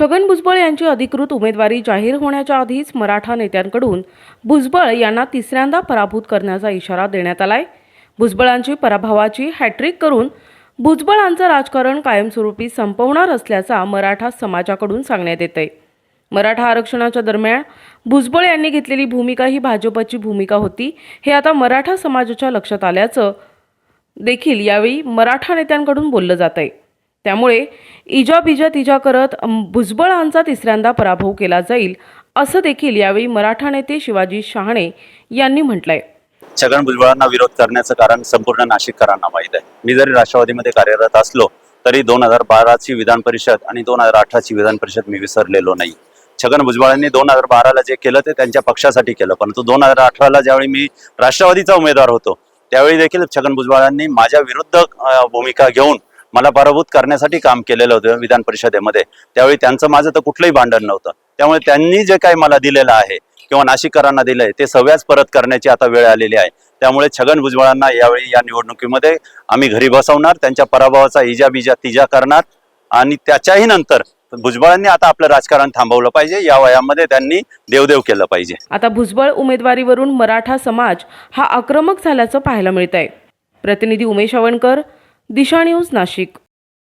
छगन भुजबळ यांची अधिकृत उमेदवारी जाहीर होण्याच्या आधीच मराठा नेत्यांकडून भुजबळ यांना तिसऱ्यांदा पराभूत करण्याचा इशारा देण्यात आलाय. भुजबळांची पराभवाची हॅट्रिक करून भुजबळांचं राजकारण कायमस्वरूपी संपवणार असल्याचा मराठा समाजाकडून सांगण्यात येत आहे मराठा आरक्षणाच्या दरम्यान भुजबळ यांनी घेतलेली भूमिका ही भाजपची भूमिका होती हे आता मराठा समाजाच्या लक्षात आल्याचं देखील यावेळी मराठा नेत्यांकडून बोललं जात आहे त्यामुळे इजा बिजा तिजा करत भुजबळांचा तिसऱ्यांदा पराभव केला जाईल असं देखील यावेळी मराठा नेते शिवाजी शहाणे यांनी म्हटलंय. छगन भुजबळांना विरोध करण्याचं कारण संपूर्ण नाशिककरांना माहीत आहे. मी जरी राष्ट्रवादीमध्ये कार्यरत असलो तरी दोन हजार बाराची विधान परिषद आणि दोन हजार अठराची विधान परिषद मी विसरलेलो नाही. छगन भुजबळांनी दोन हजार बाराला जे केलं ते त्यांच्या पक्षासाठी केलं परंतु दोन हजार अठराला ज्यावेळी मी राष्ट्रवादीचा उमेदवार होतो त्यावेळी देखील छगन भुजबळांनी माझ्या विरुद्ध भूमिका घेऊन मला पराभूत करण्यासाठी काम केलेलं होतं विधान परिषदेमध्ये. त्यावेळी त्यांचं माझं तर कुठलंही भांडण नव्हतं. त्यामुळे त्यांनी जे काही मला दिलेलं आहे किंवा नाशिककरांना दिलं आहे ते सगळ्याच परत करण्याची आता वेळ आलेली आहे. त्यामुळे छगन भुजबळांना यावेळी या निवडणुकीमध्ये आम्ही घरी बसवणार त्यांच्या पराभवाचा इजा बिजा तिजा करणार आणि त्याच्याही नंतर भुजबळांनी आता आपलं राजकारण थांबवलं पाहिजे. या वयामध्ये त्यांनी देवदेव केलं पाहिजे. आता भुजबळ उमेदवारीवरून मराठा समाज हा आक्रमक झाल्याचं पाहायला मिळत आहे प्रतिनिधी उमेश आवणकर दिशा न्यूज नाशिक.